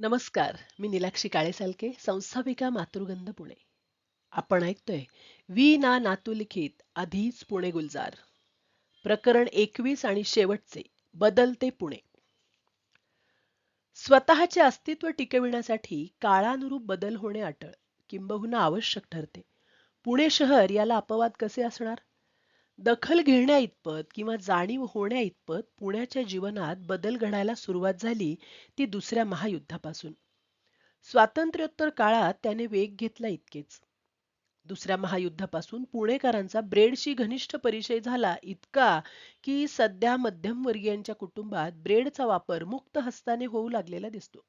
नमस्कार मी निलाक्षी काळेसालके संस्थापिका मातृगंध पुणे. आपण ऐकतोय वी ना नातुलिखित आधीच पुणे गुलजार. प्रकरण एकवीस आणि शेवटचे बदलते पुणे. स्वतःचे अस्तित्व टिकविण्यासाठी काळानुरूप बदल होणे अटळ किंबहुना आवश्यक ठरते. पुणे शहर याला अपवाद कसे असणार? दखल घेण्या इतपत किंवा जाणीव होण्या इतपत पुण्याच्या जीवनात बदल घडायला सुरुवात झाली ती दुसऱ्या महायुद्धापासून. स्वातंत्र्योत्तर काळात त्याने वेग घेतला इतकेच. दुसऱ्या महायुद्धापासून पुणेकरांचा ब्रेडशी घनिष्ठ परिचय झाला इतका की सध्या मध्यमवर्गीयांच्या कुटुंबात ब्रेडचा वापर मुक्त हस्ताने होऊ लागलेला दिसतो.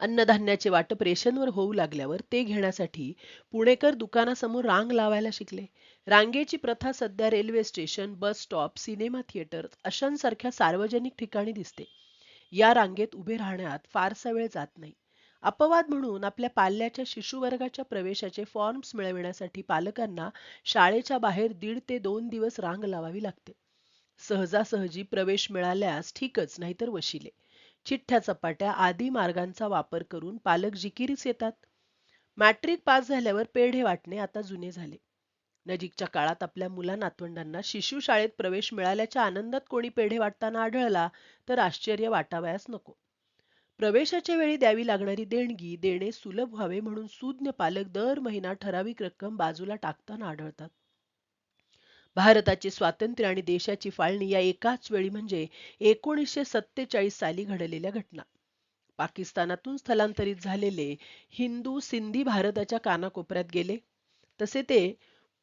अन्नधान्याचे वाटप रेशनवर होऊ लागल्यावर ते घेण्यासाठी पुणेकर दुकानासमोर रांग लावायला शिकले. रांगेची प्रथा सध्या railway station bus stop cinema theatre अशांसारख्या सार्वजनिक ठिकाणी दिसते. या रांगेत उभे राहण्यात फारसा वेळ जात नाही. अपवाद म्हणून आपल्या पाल्याच्या शिशुवर्गाच्या प्रवेशाचे फॉर्म्स मिळविण्यासाठी पालकांना शाळेच्या बाहेर दीड ते दोन दिवस रांग लावावी लागते. सहजासहजी प्रवेश मिळाल्यास ठीकच नाहीतर वशिले. चिठ्ठ्या चपाट्या आदी मार्गांचा वापर करून पालक जिकिरीस येतात. मॅट्रिक पास झाल्यावर पेढे वाटणे आता जुने झाले. नजीकच्या काळात आपल्या मुला नातवंडांना शिशु शाळेत प्रवेश मिळाल्याच्या आनंदात कोणी पेढे वाटताना आढळला तर आश्चर्य वाटावयास नको. प्रवेशाच्या वेळी द्यावी लागणारी देणगी देणे सुलभ व्हावे म्हणून सुज्ञ पालक दर महिना ठराविक रक्कम बाजूला टाकताना आढळतात. भारताचे स्वातंत्र्य आणि देशाची फाळणी या एकाच वेळी म्हणजे एकोणीसशे सत्तेचाळीस साली घडलेल्या घटना. पाकिस्तानातून स्थलांतरित झालेले हिंदू सिंधी भारताच्या कानाकोपऱ्यात गेले. तसे ते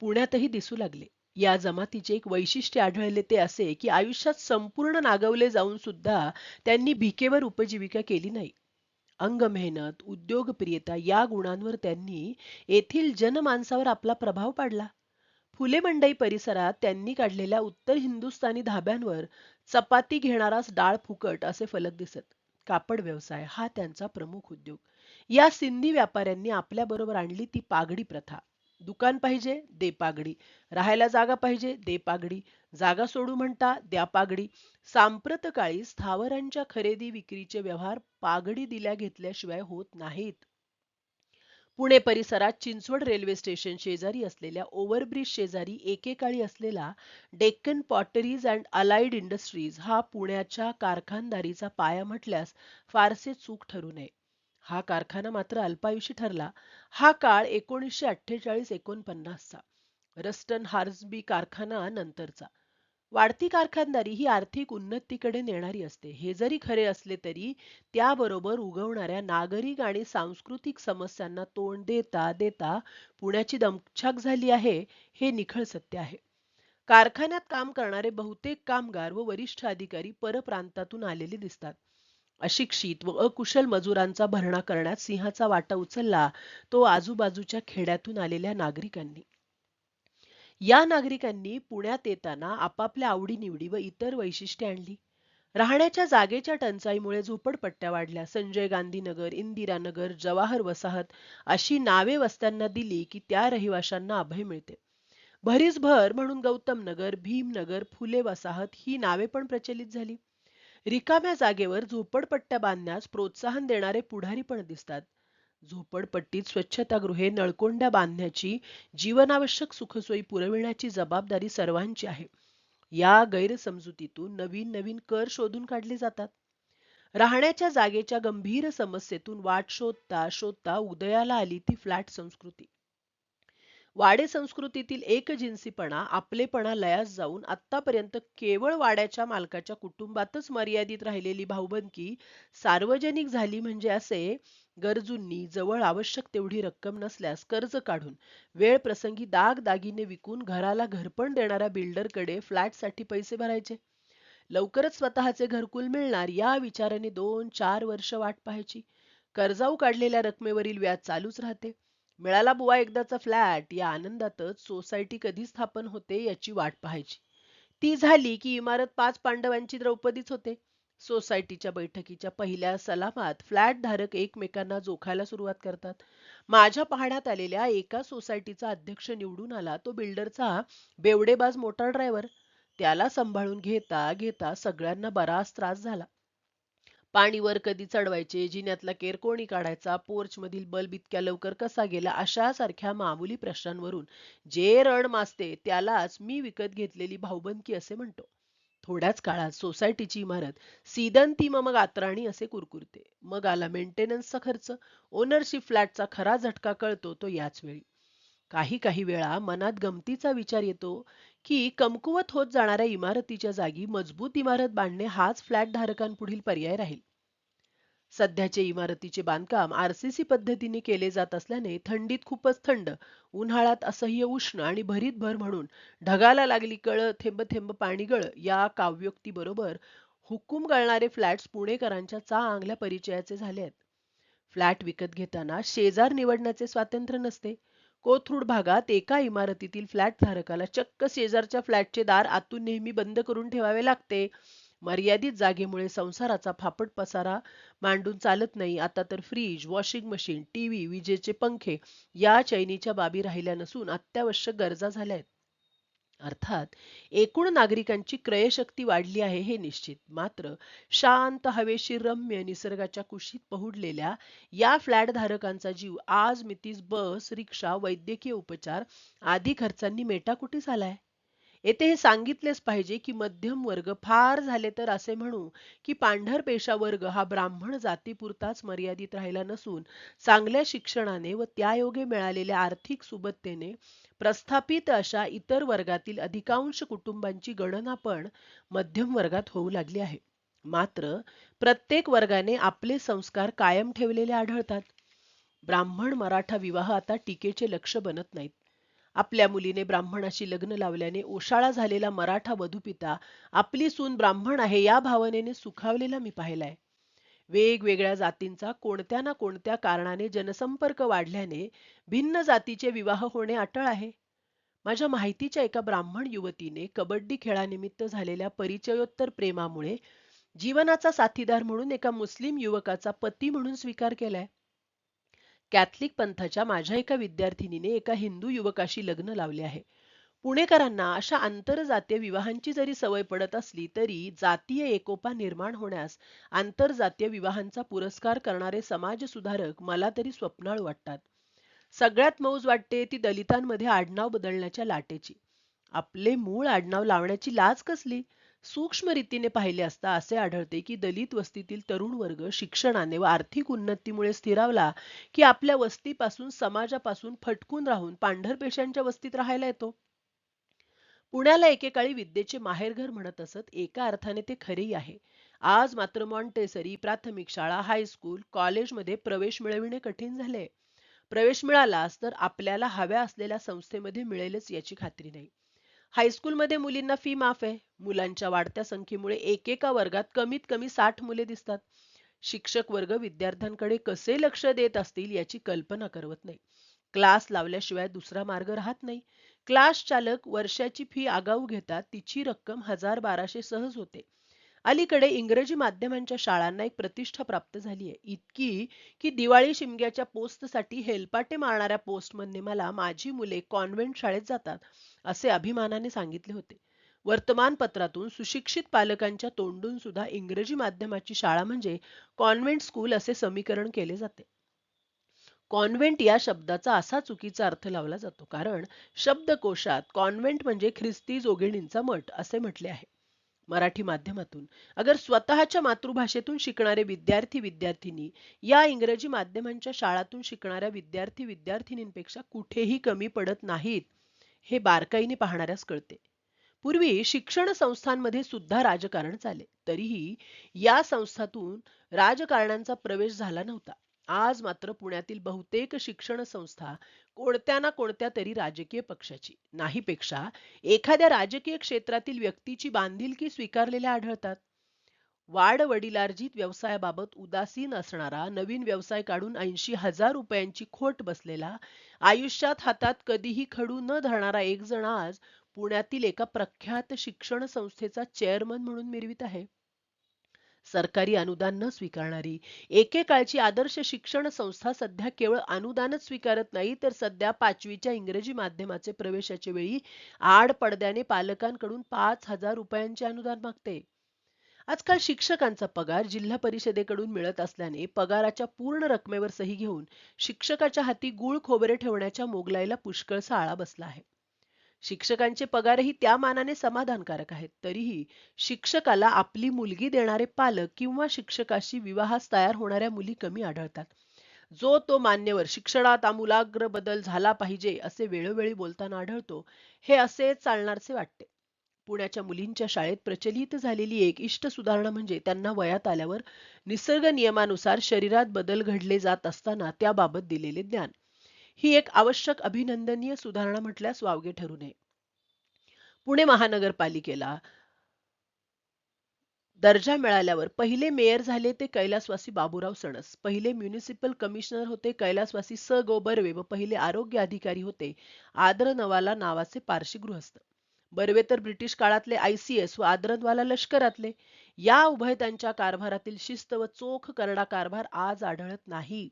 पुण्यातही दिसू लागले. या जमातीचे एक वैशिष्ट्य आढळले ते असे की आयुष्यात संपूर्ण नागवले जाऊन सुद्धा त्यांनी भिकेवर उपजीविका केली नाही. अंग मेहनत उद्योगप्रियता या गुणांवर त्यांनी येथील जनमानसावर आपला प्रभाव पाडला. फुले मंडई परिसरात त्यांनी काढलेल्या उत्तर हिंदुस्थानी धाब्यांवर चपाती घेणाराच डाळ फुकट असे फलक दिसत. कापड व्यवसाय हा त्यांचा प्रमुख उद्योग. या सिंधी व्यापाऱ्यांनी आपल्याबरोबर आणली ती पागडी प्रथा. दुकान पाहिजे दे पागडी. राहायला जागा पाहिजे दे पागडी. जागा सोडू म्हणता द्या पागडी. सांप्रत काळी स्थावरांच्या खरेदी विक्रीचे व्यवहार पागडी दिल्या घेतल्याशिवाय होत नाहीत. पुणे परिसरात चिंचवड रेल्वे स्टेशन शेजारी असलेल्या ओव्हरब्रिज शेजारी एकेकाळी असलेला Deccan potteries and allied industries हा पुण्याच्या कारखानदारीचा पाया म्हटल्यास फारसे चूक ठरू नये. हा कारखाना मात्र अल्पायुषी ठरला. हा काळ एकोणीसशे अठ्ठेचाळीस एकोणपन्नासचा. रस्टन हार्सबी कारखाना नंतरचा. वाढती कारखानदारी ही आर्थिक उन्नतीकडे नेणारी असते. हे जरी खरे असले तरी त्याबरोबर उगवणाऱ्या नागरिक आणि सांस्कृतिक समस्यांना तोंड देता देता पुण्याची दमछाक झाली आहे हे निखळ सत्य आहे. कारखान्यात काम करणारे बहुतेक कामगार व वरिष्ठ अधिकारी परप्रांतातून आलेले दिसतात. अशिक्षित व अकुशल मजुरांचा भरणा करण्यात सिंहाचा वाटा उचलला तो आजूबाजूच्या खेड्यातून आलेल्या नागरिकांनी. या नागरिकांनी पुण्यात येताना आपापल्या आवडीनिवडी व इतर वैशिष्ट्ये आणली. राहण्याच्या जागेच्या टंचाईमुळे झोपडपट्ट्या वाढल्या. संजय गांधीनगर इंदिरानगर जवाहर वसाहत अशी नावे वस्त्यांना दिली की त्या रहिवाशांना अभय मिळते. भरीसभर म्हणून गौतम नगर भीमनगर फुले वसाहत ही नावे पण प्रचलित झाली. रिकाम्या जागेवर झोपडपट्ट्या बांधण्यास प्रोत्साहन देणारे पुढारी पण दिसतात. झोपडपट्टीत स्वच्छतागृहे नळकोंड्या बांधण्याची जीवनावश्यक सुखसोयी पुरविण्याची जबाबदारी सर्वांची आहे. या गैरसमजुतीतून नवीन नवीन कर शोधून काढले जातात. राहण्याच्या जागेच्या गंभीर समस्येतून वाट शोधता शोधता उदयाला आली ती फ्लॅट संस्कृती. वाडे संस्कृतीतील एकजिन्सीपणा आपलेपणा लयास जाऊन आतापर्यंत केवळ वाड्याच्या मालकाच्या कुटुंबातच मर्यादित राहिलेली भाऊबंदकी सार्वजनिक झाली म्हणजे असे गरजूंनी जवळ आवश्यक तेवढी रक्कम नसल्यास कर्ज काढून वेळ प्रसंगी दाग दागिने विकून घराला घरपण देणाऱ्या बिल्डरकडे फ्लॅटसाठी पैसे भरायचे. लवकरच स्वतःचे घरकुल मिळणार या विचाराने दोन चार वर्ष वाट पाहायची. कर्जाऊ काढलेल्या रकमेवरील व्याज चालूच राहते. मिळाला बुवा एकदाचा फ्लॅट या आनंदातच सोसायटी कधी स्थापन होते याची वाट पाहायची. ती झाली की इमारत पाच पांडवांची द्रौपदीच होते. सोसायटीच्या बैठकीच्या पहिल्या सलामात फ्लॅट धारक एकमेकांना जोखायला सुरुवात करतात. माझ्या पाहण्यात आलेल्या एका सोसायटीचा अध्यक्ष निवडून आला तो बिल्डरचा बेवडेबाज मोटार ड्रायव्हर. त्याला सांभाळून घेता घेता सगळ्यांना बराच त्रास झाला. पाणीवर कधी चढवायचे जिन्यातला केर कोणी काढायचा पोर्च मधील बल्ब इतक्या लवकर कसा गेला अशा सारख्या मामुली प्रश्नांवरून जे रण माजते त्यालाच मी विकत घेतलेली भाऊबंदकी असे म्हणतो. थोड्याच काळात सोसायटीची इमारत सीदंती मग आत्राणी असे कुरकुरते. मग आला मेंटेनन्सचा खर्च ओनरशिप फ्लॅटचा खरा झटका कळतो तो याच वेळी. काही काही वेळा मनात गमतीचा विचार येतो की कमकुवत होत जाणाऱ्या इमारतीच्या जागी मजबूत इमारत बांधणे हाच फ्लॅट धारकांपुढील पर्याय राहील. सध्याचे इमारतीचे बांधकाम आरसीसी पद्धतीने केले जात असल्याने थंडीत खूपच थंड उन्हाळ्यात असह्य उष्ण आणि भरीत भर म्हणून ढगाला लागली कळ थेंब थेंब पाणी गळ या काव्योक्तीबरोबर हुकूम गळणारे फ्लॅट्स पुणेकरांच्या चांगल्या परिचयाचे झाले आहेत. फ्लॅट विकत घेताना शेजार निवडण्याचे स्वातंत्र्य नसते. कोथरूड भागात एका इमारतीतील फ्लॅट धारकाला चक्क शेजारच्या फ्लॅटचे दार आतून नेहमी बंद करून ठेवावे लागते. मर्यादित जागेमुळे संसाराचा फापट पसारा मांडून चालत नाही. आता तर फ्रीज वॉशिंग मशीन टीव्ही विजेचे पंखे या चैनीच्या बाबी राहिल्या नसून अत्यावश्यक गरजा झाल्या आहेत. अर्थात एकूण नागरिकांची क्रयशक्ती वाढली आहे हे निश्चित. मात्र शांत हवेशीर रम्य निसर्गाच्या कुशीत पहुडलेल्या या फ्लॅट धारकांचा जीव आज मितीस बस रिक्षा वैद्यकीय उपचार आदी खर्चांनी मेटाकुटी झालाय. येथे हे सांगितलेच पाहिजे की मध्यम वर्ग फार झाले तर असे म्हणू की पांढर पेशा वर्ग हा ब्राह्मण जातीपुरताच मर्यादित राहिला नसून चांगल्या शिक्षणाने व त्यायोगे मिळालेल्या आर्थिक सुबत्तेने प्रस्थापित अशा इतर वर्गातील अधिकांश कुटुंबांची गणना पण मध्यम वर्गात होऊ लागली आहे. मात्र प्रत्येक वर्गाने आपले संस्कार कायम ठेवलेले आढळतात. ब्राह्मण मराठा विवाह आता टीकेचे लक्ष बनत नाहीत. आपल्या मुलीने ब्राह्मणाशी लग्न लावल्याने ओशाळा झालेला मराठा वधुपिता आपली सून ब्राह्मण आहे या भावनेने सुखावलेला मी पाहिलाय. वेगवेगळ्या जातींचा कोणत्या ना कोणत्या कारणाने जनसंपर्क वाढल्याने भिन्न जातीचे विवाह होणे अटळ आहे. माझ्या माहितीच्या एका ब्राह्मण युवतीने कबड्डी खेळानिमित्त झालेल्या परिचयोत्तर प्रेमामुळे जीवनाचा साथीदार म्हणून एका मुस्लिम युवकाचा पती म्हणून स्वीकार केलाय. कॅथलिक पंथाच्या माझ्या एका विद्यार्थिनीने एका हिंदू युवकाशी लग्न लावले आहे. पुणेकरांना अशा आंतरजातीय विवाहांची जरी सवय पडत असली तरी जातीय एकोपा निर्माण होण्यास आंतरजातीय विवाहांचा पुरस्कार करणारे समाज सुधारक मला तरी स्वप्नाळ वाटतात. सगळ्यात मौज वाटते ती दलितांमध्ये आडनाव बदलण्याच्या लाटेची. आपले मूळ आडनाव लावण्याची लाज कसली? सूक्ष्म रीतीने पाहिले असता असे आढळते की दलित वस्तीतील तरुण वर्ग शिक्षणाने व आर्थिक उन्नतीमुळे स्थिरावला की आपल्या वस्तीपासून समाजापासून फटकून राहून पांढरपेशांच्या वस्तीत राहायला येतो. पुण्याला एकेकाळी विद्येचे माहेरघर म्हणत असत एका अर्थाने ते खरेही आहे. आज मात्र मॉन्टेसरी प्राथमिक शाळा हायस्कूल कॉलेजमध्ये प्रवेश मिळविणे कठीण झाले. प्रवेश मिळालाच तर आपल्याला हव्या असलेल्या संस्थेमध्ये मिळेलच याची खात्री नाही. हायस्कूलमध्ये मुलींना फी माफ आहे. मुलांच्या वाढत्या संख्येमुळे एकेका वर्गात कमीत कमी साठ मुले दिसतात. शिक्षक वर्ग विद्यार्थ्यांकडे कसे लक्ष देत असतील याची कल्पना करवत नाही. क्लास लावल्याशिवाय दुसरा मार्ग राहत नाही. क्लास चालक वर्षाची फी आगाऊ घेतात. तिची रक्कम हजार बाराशे सहज होते. अलीकडे इंग्रजी माध्यमांच्या शाळांना एक प्रतिष्ठा प्राप्त झाली आहे इतकी की दिवाळी शिमग्याच्या पोस्टसाठी हेलपाटे मारणाऱ्या पोस्टमनने मला माझी मुले कॉन्व्हेंट शाळेत जातात असे अभिमानाने सांगितले होते. वर्तमानपत्रातून सुशिक्षित पालकांच्या तोंडून सुद्धा इंग्रजी माध्यमाची शाळा म्हणजे कॉन्व्हेंट स्कूल असे समीकरण केले जाते. कॉन्व्हेंट या शब्दाचा असा चुकीचा अर्थ लावला जातो कारण शब्दकोशात कॉन्व्हेंट म्हणजे ख्रिस्ती जोगिणींचा मठ असे म्हटले आहे. मराठी माध्यमातून. अगर स्वतःच्या मातृभाषेतून शिकणारे विद्यार्थी विद्यार्थिनी या इंग्रजी माध्यमांच्या शाळातून शिकणाऱ्या विद्यार्थी विद्यार्थिनींपेक्षा कुठेही कमी पडत नाहीत हे बारकाईने पाहणाऱ्यास कळते. पूर्वी शिक्षण संस्थांमध्ये सुद्धा राजकारण चाले तरीही या संस्थातून राजकारणांचा प्रवेश झाला नव्हता. आज मात्र पुण्यातील बहुतेक शिक्षण संस्था कोणत्या ना कोणत्या तरी राजकीय पक्षाची. नाहीपेक्षा एखाद्या राजकीय क्षेत्रातील व्यक्तीची बांधिलकी स्वीकारलेल्या आढळतात. वाढ वडिलार्जित व्यवसायाबाबत उदासीन असणारा नवीन व्यवसाय काढून ऐंशी हजार रुपयांची खोट बसलेला आयुष्यात हातात कधीही खडू न धरणारा एक जण आज पुण्यातील एका प्रख्यात शिक्षण संस्थेचा चेअरमन म्हणून मिरवित आहे. सरकारी अनुदान न स्वीकारणारी. एकेकाळची आदर्श शिक्षण संस्था सध्या केवळ अनुदानच स्वीकारत नाही तर सध्या पाचवीच्या इंग्रजी माध्यमाचे प्रवेशाच्या वेळी आड पडद्याने पालकांकडून पाच हजार रुपयांचे अनुदान मागते. आजकाल शिक्षकांचा पगार जिल्हा परिषदेकडून मिळत असल्याने पगाराच्या पूर्ण रकमेवर सही घेऊन शिक्षकाच्या हाती गुळ खोबरे ठेवण्याच्या मोगलाईला पुष्कळसा आळा बसला आहे. शिक्षकांचे पगारही त्या मानाने समाधानकारक आहेत. तरीही शिक्षकाला आपली मुलगी देणारे पालक किंवा शिक्षकाशी विवाहास तयार होणाऱ्या मुली कमी आढळतात. जो तो मान्यवर शिक्षणात आमूलाग्र बदल झाला पाहिजे असे वेळोवेळी बोलताना आढळतो हे असे चालणारचे वाटते. पुण्याच्या मुलींच्या शाळेत प्रचलित झालेली एक इष्ट सुधारणा म्हणजे त्यांना वयात आल्यावर निसर्ग नियमानुसार शरीरात बदल घडले जात असताना त्याबाबत दिलेले ज्ञान. ही एक आवश्यक अभिनंदनीय सुधारणा म्हटल्यास वावगे ठरू नये. पुणे महानगरपालिकेला दर्जा मिळाल्यावर पहिले मेयर झाले ते कैलासवासी बाबूराव सणस पहिले म्युनिसिपल कमिशनर होते कैलासवासी स. गो बर्वे व पहिले आरोग्य अधिकारी होते आदर नवाला नावाचे पारशी गृहस्थ. बर्वे तर ब्रिटिश काळातले आयसीएस व आदरनवाला लष्करातले. या उभय त्यांच्या कारभारातील शिस्त व चोख करडा कारभार आज आढळत नाही.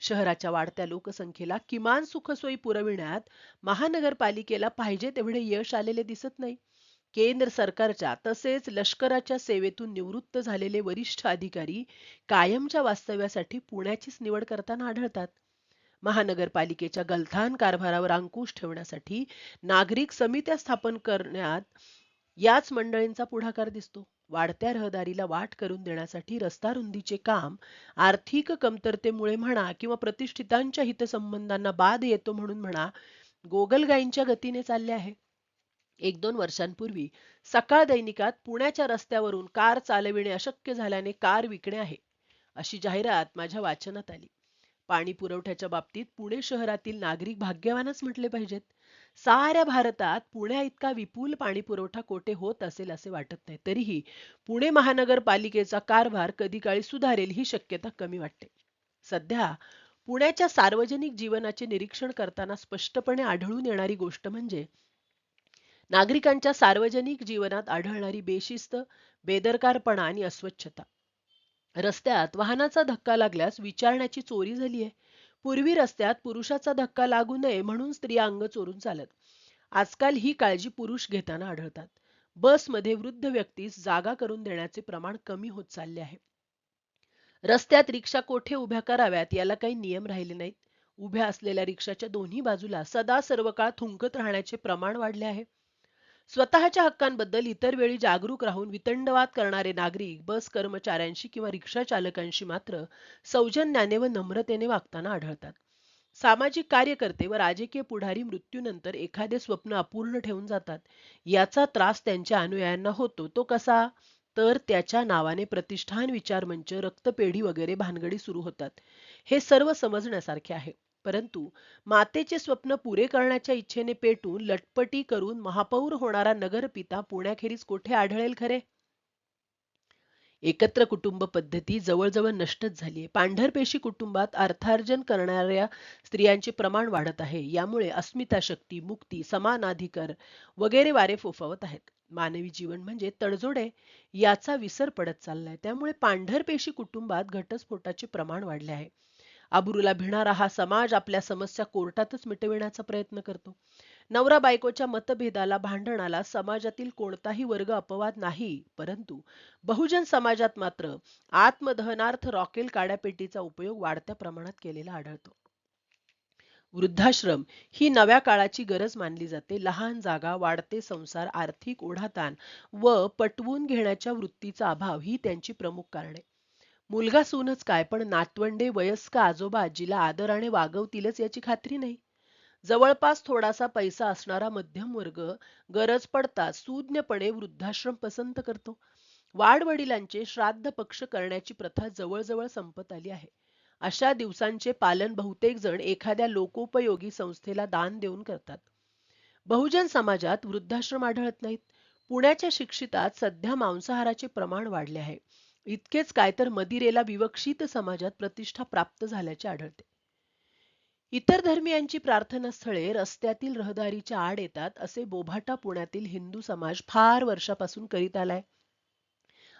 शहराच्या वाढत्या लोकसंख्येला किमान सुखसोयी पुरविण्यात महानगरपालिकेला पाहिजे तेवढे यश आलेले दिसत नाही. केंद्र सरकारच्या तसेच लष्कराच्या सेवेतून निवृत्त झालेले वरिष्ठ अधिकारी कायमच्या वास्तव्यासाठी पुण्याचीच निवड करताना आढळतात. महानगरपालिकेच्या गलथान कारभारावर अंकुश ठेवण्यासाठी नागरिक समित्या स्थापन करण्यात याच मंडळींचा पुढाकार दिसतो. वाढत्या रहदारीला वाट करून देण्यासाठी रस्ता रुंदीचे काम आर्थिक कमतरतेमुळे म्हणा किंवा प्रतिष्ठितांच्या हितसंबंधांना बाद येतो म्हणून म्हणा गोगलगाईंच्या गतीने चालले आहे. एक दोन वर्षांपूर्वी सकाळ दैनिकात पुण्याच्या रस्त्यावरून कार चालविणे अशक्य झाल्याने कार विकणे आहे अशी जाहिरात माझ्या वाचनात आली. पाणी पुरवठ्याच्या बाबतीत पुणे शहरातील नागरिक भाग्यवानच म्हटले पाहिजेत. साऱ्या भारतात पुण्या इतका विपुल पाणी पुरवठा कोठे होत असेल असे वाटत नाही. तरीही पुणे महानगरपालिकेचा कारभार कधी काळी सुधारेल ही शक्यता कमी वाटते. सध्या पुण्याच्या सार्वजनिक जीवनाचे निरीक्षण करताना स्पष्टपणे आढळून येणारी गोष्ट म्हणजे नागरिकांच्या सार्वजनिक जीवनात आढळणारी बेशिस्त बेदरकारपणा आणि अस्वच्छता. रस्त्यात वाहनाचा धक्का लागल्यास विचारण्याची चोरी झाली आहे पूर्वी रस्त्यात पुरुषाचा धक्का लागू नये म्हणून स्त्रिया अंग चोरून चालत. आजकाल ही काळजी पुरुष घेताना आढळतात. बसमध्ये वृद्ध व्यक्तीस जागा करून देण्याचे प्रमाण कमी होत चालले आहे. रस्त्यात रिक्षा कोठे उभ्या कराव्यात याला काही नियम राहिले नाहीत. उभ्या असलेल्या रिक्षाच्या दोन्ही बाजूला सदा सर्व काळ थुंकत राहण्याचे प्रमाण वाढले आहे. स्वतःच्या हक्कांबद्दल इतर वेळी जागरूक राहून वितंडवाद करणारे नागरिक बस कर्मचाऱ्यांशी किंवा रिक्षा चालकांशी मात्र सौजन्याने व नम्रतेने वागताना आढळतात. सामाजिक कार्यकर्ते व राजकीय पुढारी मृत्यूनंतर एखादे स्वप्न अपूर्ण ठेवून जातात. याचा त्रास त्यांच्या अनुयायांना होतो. तो कसा? तर त्याच्या नावाने प्रतिष्ठान विचारमंच रक्तपेढी वगैरे भानगडी सुरू होतात. हे सर्व समजण्यासारखे आहे. परंतु मातेचे स्वप्न पुरे करण्याच्या इच्छेने पेटून लटपटी करून महापौर होणारा नगरपिता पुण्याखेरीज कोठे आढळेल खरे? एकत्र कुटुंब पद्धती जवळजवळ नष्टच झाली आहे पांढरपेशी कुटुंबात अर्थार्जन करणाऱ्या स्त्रियांचे प्रमाण वाढत आहे. यामुळे अस्मिता शक्ती मुक्ती समानाधिकार वगैरे वारे फोफावत आहेत. मानवी जीवन म्हणजे तडजोडे याचा विसर पडत चाललाय. त्यामुळे पांढरपेशी कुटुंबात घटस्फोटाचे प्रमाण वाढले आहे. आबरूला भिणारा हा समाज आपल्या समस्या कोर्टातच मिटविण्याचा प्रयत्न करतो. नवरा बायकोच्या मतभेदाला भांडणाला समाजातील कोणताही वर्ग अपवाद नाही परंतु बहुजन समाजात मात्र आत्मदहनार्थ रॉकेल काड्यापेटीचा उपयोग वाढत्या प्रमाणात केलेला आढळतो. वृद्धाश्रम ही नव्या काळाची गरज मानली जाते. लहान जागा वाढते संसार आर्थिक ओढाताण व पटवून घेण्याच्या वृत्तीचा अभाव ही त्यांची प्रमुख कारणे. मुलगा सूनच काय पण नातवंडे वयस्क आजोबा आजीला आदराने वागवतीलच याची खात्री नाही. जवळपास थोडासा पैसा असणारा मध्यम वर्ग गरज पडता सुज्ञपणे वृद्धाश्रम पसंत करतो. वाडवडिलांचे श्राद्ध पक्ष करण्याची प्रथा जवळजवळ संपत आली आहे. अशा दिवसांचे पालन बहुतेक जण एखाद्या लोकोपयोगी संस्थेला दान देऊन करतात. बहुजन समाजात वृद्धाश्रम आढळत नाहीत. पुण्याच्या शिक्षितात सध्या मांसाहाराचे प्रमाण वाढले आहे. इतकेच काय तर मदिरेला विवक्षित समाजात प्रतिष्ठा प्राप्त झाल्याचे आढळते. इतर धर्मियांची प्रार्थना स्थळे रस्त्यातील रहदारीच्या आड येतात असे बोभाटा पुण्यातील हिंदू समाज फार वर्षापासून करीत आलाय.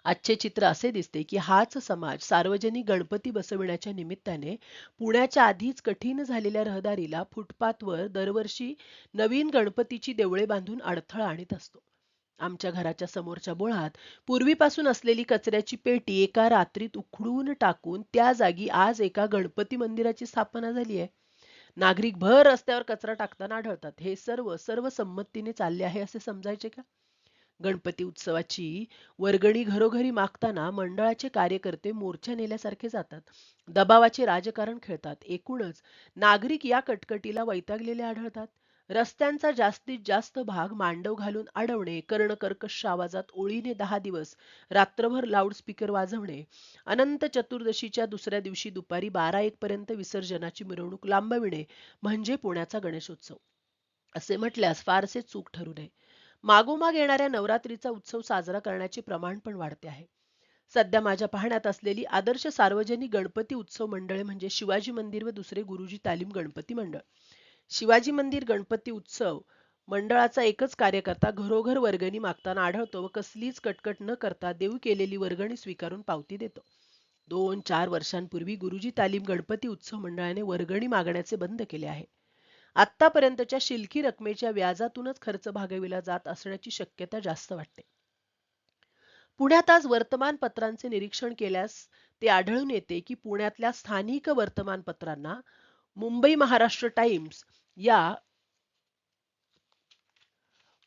आजचे चित्र असे दिसते की हाच समाज सार्वजनिक गणपती बसविण्याच्या निमित्ताने पुण्याच्या आधीच कठीण झालेल्या रहदारीला फुटपाथवर दरवर्षी नवीन गणपतीची देवळे बांधून अडथळा आणत असतो. आमच्या घराच्या समोरच्या बोळात पूर्वीपासून असलेली कचऱ्याची पेटी एका रात्रीत उखडून टाकून त्या जागी आज एका गणपती मंदिराची स्थापना झाली आहे. नागरिक भर रस्त्यावर कचरा टाकताना आढळतात. हे सर्व सर्व संमतीने चालले आहे असे समजायचे का? गणपती उत्सवाची वर्गणी घरोघरी मागताना मंडळाचे कार्यकर्ते मोर्चा नेल्यासारखे जातात. दबावाचे राजकारण खेळतात. एकूणच नागरिक या कटकटीला वैतागलेले आढळतात. रस्त्यांचा जास्तीत जास्त भाग मांडव घालून अडवणे कर्णकर्कश आवाजात ओळीने दहा दिवस रात्रभर लाऊडस्पीकर वाजवणे अनंत चतुर्दशीच्या दुसऱ्या दिवशी दुपारी बारा एक पर्यंत विसर्जनाची मिरवणूक लांबविणे म्हणजे पुण्याचा गणेशोत्सव. असे म्हटल्यास फारसे चूक ठरू नये. मागोमाग येणाऱ्या नवरात्रीचा उत्सव साजरा करण्याचे प्रमाण पण वाढते आहे. सध्या माझ्या पाहण्यात असलेली आदर्श सार्वजनिक गणपती उत्सव मंडळे म्हणजे शिवाजी मंदिर व दुसरे गुरुजी तालीम गणपती मंडळ. शिवाजी मंदिर गणपती उत्सव मंडळाचा एकच कार्यकर्ता घरोघर वर्गणी मागताना आढळतो व कसलीच कटकट न करता देऊ केलेली वर्गणी स्वीकारून पावती देतो. दोन चार वर्षांपूर्वी गुरुजी तालीम गणपती उत्सव मंडळाने वर्गणी मागण्याचे बंद केले आहे. आतापर्यंतच्या शिलकी रकमेच्या व्याजातूनच खर्च भागविला जात असण्याची शक्यता जास्त वाटते. पुण्यात आज वर्तमानपत्रांचे निरीक्षण केल्यास ते आढळून येते की पुण्यातल्या स्थानिक वर्तमानपत्रांना मुंबई महाराष्ट्र टाइम्स या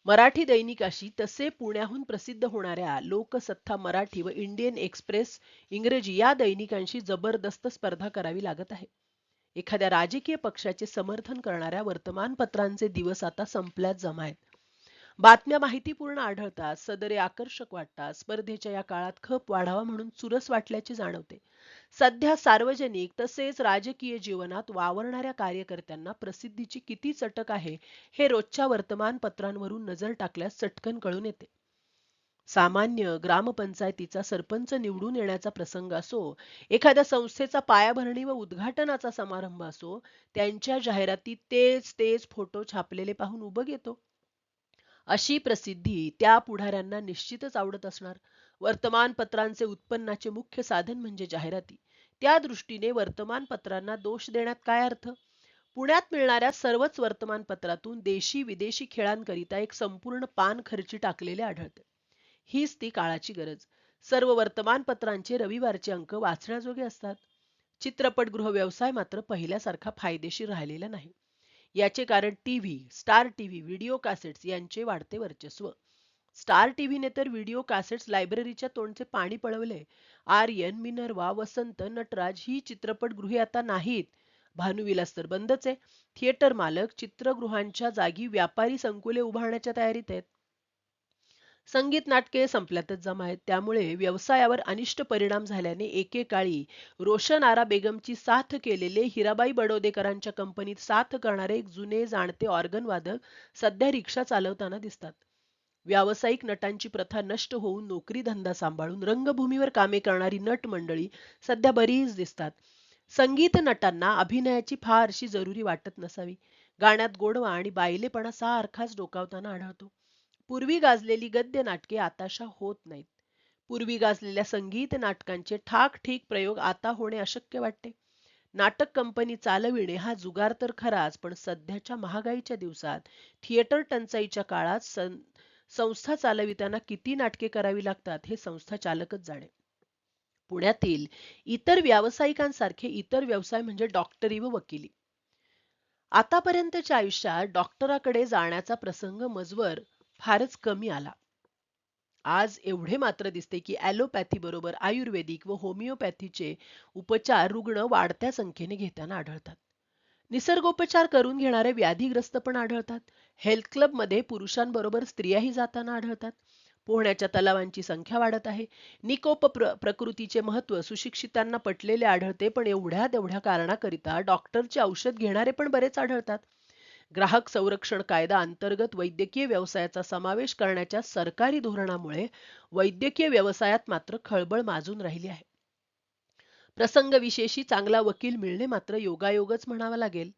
मराठी दैनिकाशी तसे पुण्याहून प्रसिद्ध होणाऱ्या लोकसत्ता मराठी व इंडियन एक्सप्रेस इंग्रजी या दैनिकांशी जबरदस्त स्पर्धा करावी लागत आहे. एखाद्या राजकीय पक्षाचे समर्थन करणाऱ्या वर्तमानपत्रांचे दिवस आता संपल्यात जमा आहेत बातम्या माहितीपूर्ण आढळतात सदरे आकर्षक वाटतात स्पर्धेच्या या काळात खप वाढावा म्हणून चुरस वाटल्याचे जाणवते. सध्या सार्वजनिक तसेच राजकीय जीवनात वावरणाऱ्या कार्यकर्त्यांना प्रसिद्धीची किती चटक आहे हे रोजच्या वर्तमानपत्रांवरून नजर टाकल्यास चटकन कळून येते. सामान्य ग्रामपंचायतीचा सरपंच निवडून येण्याचा प्रसंग असो एखाद्या संस्थेचा पायाभरणी व उद्घाटनाचा समारंभ असो त्यांच्या जाहिरातीत तेच तेच फोटो छापलेले पाहून उभं येतो. अशी प्रसिद्धी त्या पुढाऱ्यांना निश्चितच आवडत असणार. वर्तमानपत्रांचे उत्पन्नाचे मुख्य साधन म्हणजे जाहिराती. त्या दृष्टीने वर्तमानपत्रांना दोष देण्यात काय अर्थ? पुण्यात मिळणाऱ्या सर्वच वर्तमानपत्रातून देशी विदेशी खेळांकरिता एक संपूर्ण पान खर्ची टाकलेले आढळते. हीच ती काळाची गरज. सर्व वर्तमानपत्रांचे रविवारचे अंक वाचण्याजोगे असतात. चित्रपटगृह व्यवसाय मात्र पहिल्यासारखा फायदेशीर राहिलेला नाही. याचे कारण TV Star TV video cassettes यांचे वाढते वर्चस्व. स्टार टीव्हीने तर व्हिडिओ कॅसेट्स लायब्ररीच्या तोंडचे पाणी पळवले. आर्यन मिनर्वा वसंत नटराज ही चित्रपटगृहे आता नाहीत. भानुविलास तर बंदच आहे. थिएटर मालक चित्रगृहांच्या जागी व्यापारी संकुले उभारण्याच्या तयारीत आहेत. संगीत नाटके संपल्यातच जमा आहेत. त्यामुळे व्यवसायावर अनिष्ट परिणाम झाल्याने एकेकाळी रोशन आरा बेगमची साथ केलेले हिराबाई बडोदेकरांच्या कंपनीत साथ करणारे एक जुने जाणते ऑर्गन वादक सध्या रिक्षा चालवताना दिसतात. व्यावसायिक नटांची प्रथा नष्ट होऊन नोकरी धंदा सांभाळून रंगभूमीवर कामे करणारी नट मंडळी सध्या बरीच दिसतात. संगीत नटांना अभिनयाची फारशी जरुरी वाटत नसावी. गाण्यात गोडवा आणि बायलेपणा सारखाच डोकावताना आढळतो. पूर्वी गाजलेली गद्य नाटके आताशा होत नाहीत. पूर्वी गाजलेल्या संगीत नाटकांचे ठाक ठीक प्रयोग आता होणे अशक्य वाटते. नाटक कंपनी चालविणे हा जुगार तर खराच पण सध्याच्या महागाईच्या दिवसात थिएटर टंचाईच्या काळात संस्था चालविताना किती नाटके करावी लागतात हे संस्था चालकच जाणे. पुण्यातील इतर व्यावसायिकांसारखे इतर व्यवसाय म्हणजे डॉक्टरी व वकिली. आतापर्यंतच्या आयुष्यात डॉक्टराकडे जाण्याचा प्रसंग मजवर फारच कमी आला. आज एवढे मात्र दिसते की ॲलोपॅथी बरोबर आयुर्वेदिक व होमिओपॅथीचे उपचार रुग्ण वाढत्या संख्येने घेताना आढळतात. निसर्गोपचार करून घेणारे व्याधीग्रस्त पण आढळतात. हेल्थ क्लबमध्ये पुरुषांबरोबर स्त्रियाही जाताना आढळतात. पोहण्याच्या तलावांची संख्या वाढत आहे. निकोप प्र प्रकृतीचे महत्त्व सुशिक्षितांना पटलेले आढळते पण एवढ्या तेवढ्या कारणाकरिता डॉक्टरचे औषध घेणारे पण बरेच आढळतात. ग्राहक संरक्षण कायदा अंतर्गत वैद्यकीय व्यवसायाचा समावेश करण्याच्या सरकारी धोरणामुळे वैद्यकीय व्यवसायात मात्र खळबळ माजून राहिली आहे. प्रसंग विशेषी चांगला वकील मिळणे मात्र योगायोगच म्हणावा लागेल.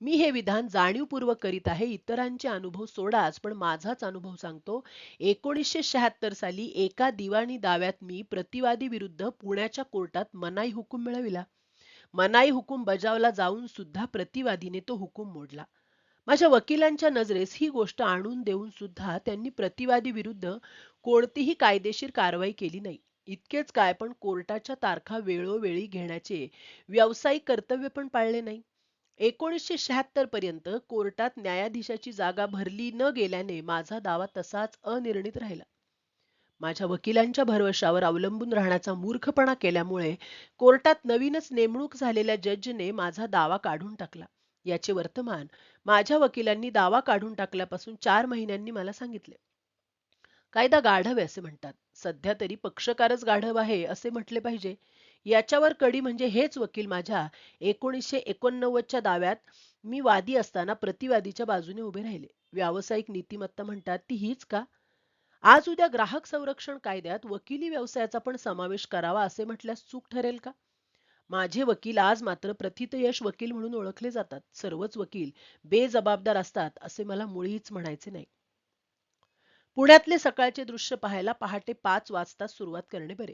मी हे विधान जाणीवपूर्वक करीत आहे इतरांचे अनुभव सोडाच पण माझाच अनुभव सांगतो एकोणीसशे शहात्तर साली एका दिवाणी दाव्यात मी प्रतिवादी विरुद्ध पुण्याच्या कोर्टात मनाई हुकूम मिळविला. मनाई हुकूम बजावला जाऊन सुद्धा प्रतिवादीने तो हुकूम मोडला. माझ्या वकिलांच्या नजरेस ही गोष्ट आणून देऊन सुद्धा त्यांनी प्रतिवादी विरुद्ध कोणतीही कायदेशीर कारवाई केली नाही. इतकेच काय पण कोर्टाच्या तारखा वेळोवेळी घेण्याचे व्यावसायिक कर्तव्य पण पाळले नाही. एकोणीसशे शहात्तर पर्यंत कोर्टात न्यायाधीशाची जागा भरली न गेल्याने माझा दावा तसाच अनिर्णित राहिला. माझ्या वकिलांच्या भरवशावर अवलंबून राहण्याचा मूर्खपणा केल्यामुळे कोर्टात नवीनच नेमणूक झालेल्या जजने माझा दावा काढून टाकला. याचे वर्तमान माझ्या वकिलांनी दावा काढून टाकल्यापासून चार महिन्यांनी मला सांगितले. कायदा गाढव असे म्हणतात. सध्या तरी पक्षकारच गाढव आहे असे म्हटले पाहिजे. याच्यावर कडी म्हणजे हेच वकील माझ्या एकोणीसशे एकोणनव्वदच्या दाव्यात मी वादी असताना प्रतिवादीच्या बाजूने उभे राहिले. व्यावसायिक नीतिमत्ता म्हणतात ती हीच का? आज उद्या ग्राहक संरक्षण कायद्यात वकिली व्यवसायाचा पण समावेश करावा असे म्हटल्यास चूक ठरेल का? माझे वकील आज मात्र प्रथितयश वकील म्हणून ओळखले जातात. सर्वच वकील बेजबाबदार असतात असे मला मुळीच म्हणायचे नाही. पुण्यातले सकाळचे दृश्य पाहायला पहाटे पाच वाजता सुरुवात करणे बरे.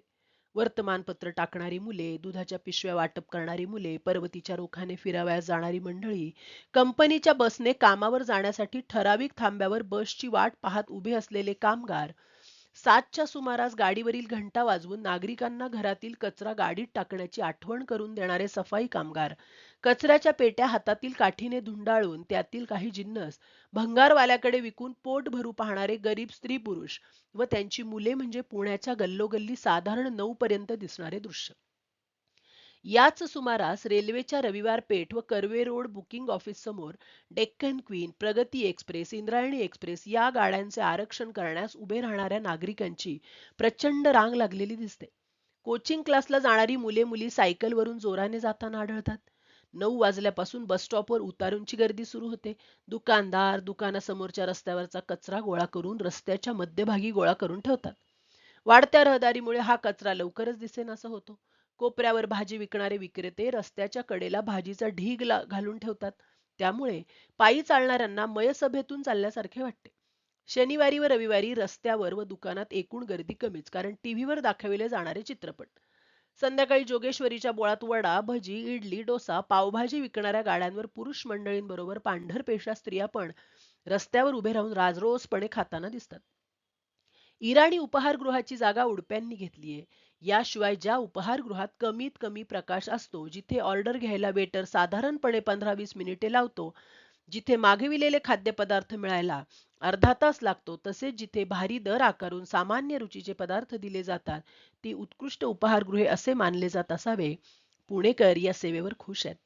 वर्तमानपत्र टाकणारी मुले दुधाच्या पिशव्या वाटप करणारी मुले पर्वतीच्या रोखाने फिरावयास जाणारी मंडळी कंपनीच्या बसने कामावर जाण्यासाठी ठराविक थांब्यावर बसची वाट पाहत उभे असलेले कामगार सातच्या सुमारास गाडीवरील घंटा वाजवून नागरिकांना घरातील कचरा गाडीत टाकण्याची आठवण करून देणारे सफाई कामगार. कचऱ्याच्या पेट्या हातातील काठीने धुंडाळून त्यातील काही जिन्नस भंगारवाल्याकडे विकून पोट भरू पाहणारे गरीब स्त्री पुरुष व त्यांची मुले म्हणजे पुण्याच्या गल्लोगल्ली साधारण नऊ पर्यंत दिसणारे दृश्य. याच सुमारास रेल्वेच्या रविवार पेठ व कर्वे रोड बुकिंग ऑफिस समोर Deccan Queen Pragati Express Indrayani Express या गाड्यांचे आरक्षण करण्यास उभे राहणाऱ्या नागरिकांची प्रचंड रांग लागलेली दिसते. कोचिंग क्लासला जाणारी मुले मुली सायकलवरून जोराने जाताना आढळतात. नऊ वाजल्यापासून बस स्टॉपवर उतारूंची गर्दी सुरू होते. दुकानदार दुकानासमोरच्या रस्त्यावरचा कचरा गोळा करून रस्त्याच्या मध्यभागी गोळा करून ठेवतात. वाढत्या रहदारीमुळे हा कचरा लवकरच दिसेन असं होतो. कोपऱ्यावर भाजी विकणारे विक्रेते रस्त्याच्या कडेला भाजीचा ढीग घालून ठेवतात. त्यामुळे पायी चालणाऱ्यांना मयसभेतून चालल्यासारखे वाटते. शनिवारी व रविवारी रस्त्यावर व दुकानात एकूण गर्दी कमीच कारण टीव्हीवर दाखविले जाणारे चित्रपट. संध्याकाळी जोगेश्वरीच्या बोळात वडा भजी इडली डोसा पावभाजी विकणाऱ्या गाड्यांवर पुरुष मंडळींबरोबर पांढरपेशा स्त्रिया पण रस्त्यावर उभे राहून राजरोसपणे खाताना दिसतात. इराणी उपहारगृहाची जागा उडप्यांनी घेतलीये. याशिवाय ज्या उपहारगृहात कमीत कमी प्रकाश असतो जिथे ऑर्डर घ्यायला वेटर साधारणपणे पंधरा वीस मिनिटे लावतो जिथे मागविलेले खाद्यपदार्थ मिळायला अर्धा तास लागतो तसेच जिथे भारी दर आकारून सामान्य रुचीचे पदार्थ दिले जातात ती उत्कृष्ट उपहारगृहे असे मानले जात असावे. पुणेकर या सेवेवर खुश आहेत.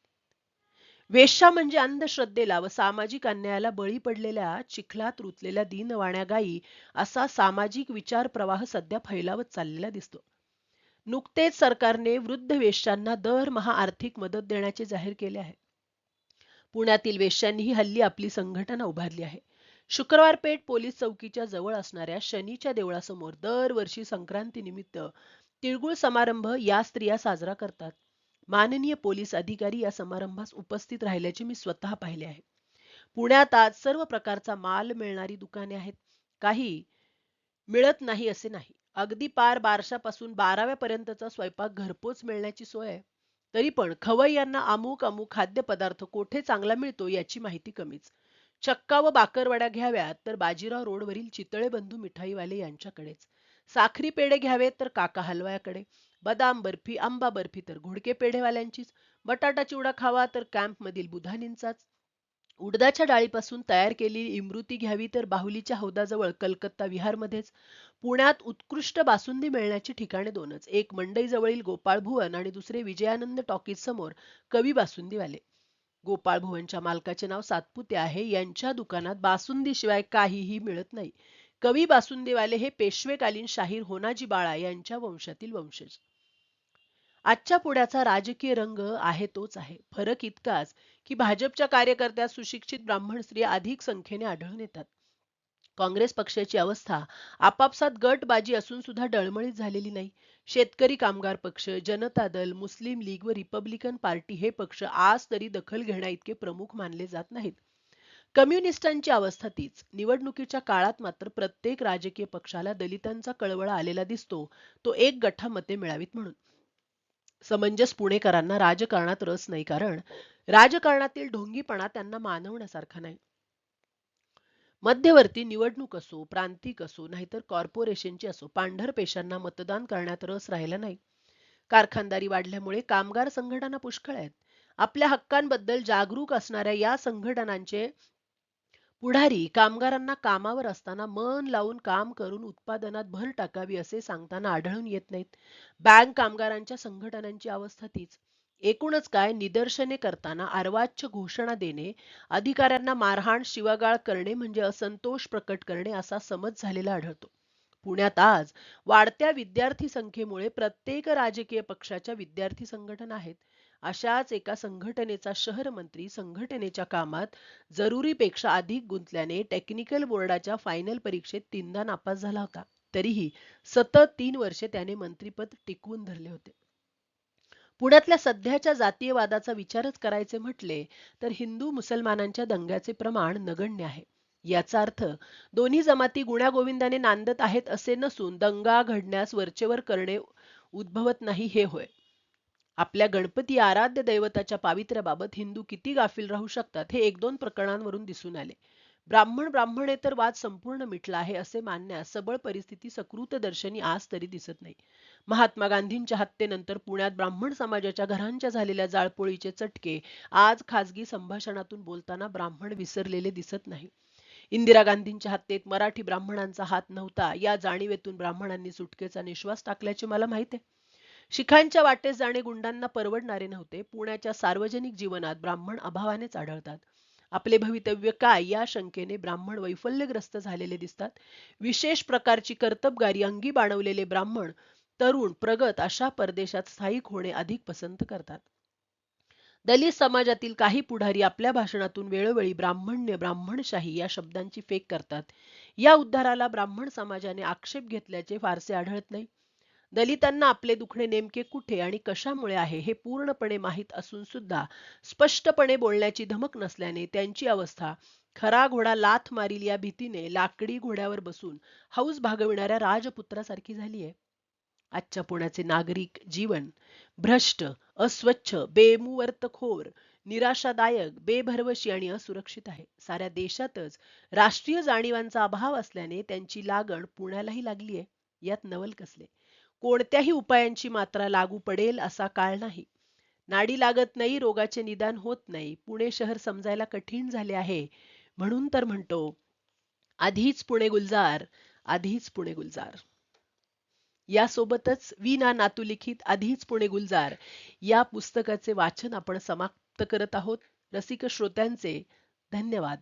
वेश्या म्हणजे अंधश्रद्धेला व सामाजिक अन्यायाला बळी पडलेल्या चिखलात रुतलेल्या दिनवाण्या गायी असा सामाजिक विचार प्रवाह सध्या फैलावत चाललेला दिसतो. नुकतेच सरकारने वृद्ध वेश्यांना दरमहा आर्थिक मदत देण्याचे जाहीर केले आहे. पुण्यातील वेश्यांनीही हल्ली आपली संघटना उभारली आहे. शुक्रवार पेठ पोलीस चौकीच्या जवळ असणाऱ्या शनीच्या देवळासमोर दरवर्षी संक्रांती निमित्त तिळगुळ समारंभ या स्त्रिया साजरा करतात. माननीय पोलीस अधिकारी या समारंभास उपस्थित राहिल्याचे मी स्वतः पाहिले आहे. पुण्यात आज सर्व प्रकारचा माल मिळणारी दुकाने आहेत. काही मिळत नाही असे नाही. अगदी पार बारशापासून बाराव्या पर्यंतचा स्वयंपाक घरपोच मिळण्याची सोय आहे. तरी पण खवय्यांना अमुक अमुक खाद्यपदार्थ कोठे चांगला मिळतो याची माहिती कमीच. चक्का व बाकरवड्या घ्याव्यात तर बाजीराव रोडवरील चितळे बंधू मिठाईवाले यांच्याकडेच. साखरी पेढे घ्यावेत तर काका हलवायाकडे. बदाम बर्फी आंबा बर्फी तर घोडके पेढेवाल्यांचीच. बटाटा चिवडा खावा तर कॅम्प मधील बुधानींचाच. उडदाच्या डाळीपासून तयार केलेली इमृती घ्यावी तर बाहुलीच्या हौदाजवळ कलकत्ता विहारमध्येच पुण्यात उत्कृष्ट बासुंदी मिळण्याची ठिकाणे दोनच. एक मंडईजवळील गोपाळ भुवन आणि दुसरे विजयानंद टॉकीज समोर कवी बासुंदीवाले. गोपाळ भुवनच्या मालकाचे नाव सातपुते आहे. यांच्या दुकानात बासुंदी शिवाय काहीही मिळत नाही. कवी बासुंदीवाले हे पेशवेकालीन शाहीर होनाजी बाळा यांच्या वंशातील वंशज. आजच्या पुण्याचा राजकीय रंग आहे तोच आहे. फरक इतकाच की भाजपच्या कार्यकर्त्या सुशिक्षित ब्राह्मण स्त्रिया अधिक संख्येने आढळून येतात. काँग्रेस पक्षाची अवस्था आपापसात गटबाजी असून सुद्धा डळमळीत झालेली नाही. शेतकरी कामगार पक्ष जनता दल मुस्लिम लीग व रिपब्लिकन पार्टी हे पक्ष आज तरी दखल घेण्या इतके प्रमुख मानले जात नाहीत. कम्युनिस्टांची अवस्था तीच. निवडणुकीच्या काळात मात्र प्रत्येक राजकीय पक्षाला दलितांचा कळवळा आलेला दिसतो. तो एक गठ्ठा मते मिळावीत म्हणून. समंजस पुणेकरांना राजकारणात रस नाही कारण राजकारणातील ढोंगीपणा त्यांना मानवण्यासारखा नाही. मध्यवर्ती निवडणूक असो प्रांतिक असो नाहीतर कॉर्पोरेशनची असो पांढर पेशांना मतदान करण्यात रस राहिला नाही. कारखानदारी वाढल्यामुळे कामगार संघटना पुष्कळ आहेत. आपल्या हक्कांबद्दल जागरूक असणाऱ्या या संघटनांचे पुढारी कामगारांना कामावर असताना मन लावून काम करून उत्पादनात भर टाकावी असे सांगताना आढळून येत नाहीत. बँक कामगारांच्या संघटनांची अवस्था तीच. एकूणच काय निदर्शने करताना अर्वाच्य घोषणा देणे अधिकाऱ्यांना मारहाण शिवागाळ करणे म्हणजे असंतोष प्रकट करणे असा समज झालेला आढळतो. पुण्यात आज वाढत्या विद्यार्थी संख्येमुळे प्रत्येक राजकीय पक्षाच्या विद्यार्थी संघटना आहेत. अशाच एका संघटनेचा शहर मंत्री संघटनेच्या कामात जरुरीपेक्षा अधिक गुंतल्याने टेक्निकल बोर्डाच्या फायनल परीक्षेत तीनदा नापास झाला होता. तरीही सतत तीन वर्षे त्याने मंत्रीपद टिकवून धरले होते. पुण्यातल्या सध्याच्या जातीयवादाचा विचारच करायचे म्हटले तर हिंदू मुसलमानांच्या दंग्याचे प्रमाण नगण्य आहे. याचा अर्थ दोन्ही जमाती गुण्यागोविंदाने नांदत आहेत असे नसून दंगा घडण्यास वरचेवर करणे उद्भवत नाही हे होय. आपल्या गणपती आराध्य दैवताच्या पावित्र्याबाबत हिंदू किती गाफील राहू शकतात हे एक दोन प्रकरणांवरून दिसून आले. ब्राह्मण ब्राह्मणेतर वाद संपूर्ण मिटला आहे असे मानण्यास सबळ परिस्थिती सकृत दर्शनी आज तरी दिसत नाही. महात्मा गांधींच्या हत्येनंतर पुण्यात ब्राह्मण समाजाच्या घरांच्या झालेल्या जाळपोळीचे चटके आज खासगी संभाषणातून बोलताना ब्राह्मण विसरलेले दिसत नाही. इंदिरा गांधींच्या हत्येत मराठी ब्राह्मणांचा हात नव्हता. या जाणीवेतून ब्राह्मणांनी सुटकेचा निश्वास टाकल्याचे मला माहीत आहे. शिखांच्या वाटेस जाणे गुंडांना परवडणारे नव्हते. पुण्याच्या सार्वजनिक जीवनात ब्राह्मण अभावानेच आढळतात. आपले भवितव्य काय या शंकेने ब्राह्मण वैफल्यग्रस्त झालेले दिसतात. विशेष प्रकारची कर्तबगारी अंगी बाणवलेले ब्राह्मण तरुण प्रगत अशा परदेशात स्थायिक होणे अधिक पसंत करतात. दलित समाजातील काही पुढारी आपल्या भाषणातून वेळोवेळी ब्राह्मण्य ब्राह्मणशाही या शब्दांची फेक करतात. या उद्धाराला ब्राह्मण समाजाने आक्षेप घेतल्याचे फारसे आढळत नाही. दलितांना आपले दुखणे नेमके कुठे आणि कशामुळे आहे हे पूर्णपणे माहीत असून सुद्धा स्पष्टपणे बोलण्याची धमक नसल्याने त्यांची अवस्था खरा घोडा लाथ मारील या भीतीने लाकडी घोड्यावर बसून हौस भागविणाऱ्या राजपुत्रासारखी झाली आहे आजच्या पुण्याचे नागरिक जीवन भ्रष्ट अस्वच्छ बेमुवर्तखोर निराशादायक बेभरवशी आणि असुरक्षित आहे. साऱ्या देशातच राष्ट्रीय जाणीवांचा अभाव असल्याने त्यांची लागण पुण्यालाही लागली आहे यात नवल कसले? कोणत्याही उपायांची मात्रा लागू पडेल असा काळ नाही. नाडी लागत नाही रोगाचे निदान होत नाही. पुणे शहर समजायला कठीण झाले आहे. म्हणून तर म्हणतो आधीच पुणे गुलजार आधीच पुणे गुलजार. यासोबतच विना नातुलिखित आधीच पुणे गुलजार. या पुस्तकाचे वाचन आपण समाप्त करत आहोत. रसिक श्रोत्यांचे धन्यवाद.